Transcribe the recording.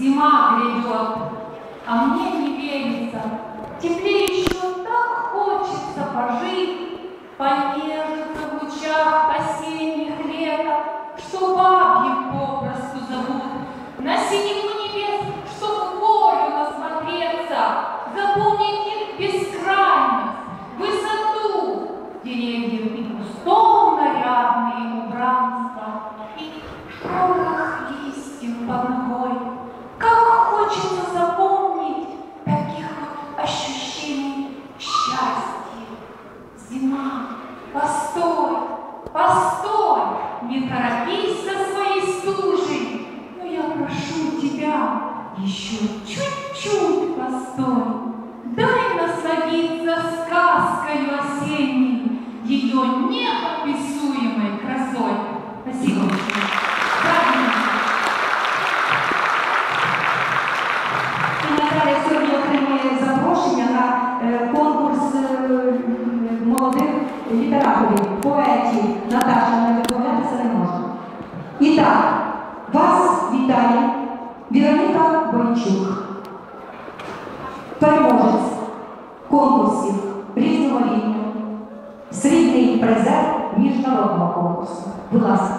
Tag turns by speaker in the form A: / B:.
A: Зима грядет, а мне не верится. Теплее еще так хочется пожить, понежиться в лучах осенних лета, что бабьим не торопись со своей стужей, но я прошу тебя, еще чуть-чуть постой. Дай насладиться сказкою осенней, ее неописуемой красой. Спасибо. Правильно.
B: І Наталя сьогодні отримує запрошення на е, конкурс е, молодих літераторів, поетів. Наташа, І вас вітає Віроніка Бойчук, переможець конкурсів різного рівня, срібний призер міжнародного конкурсу. Будь ласка.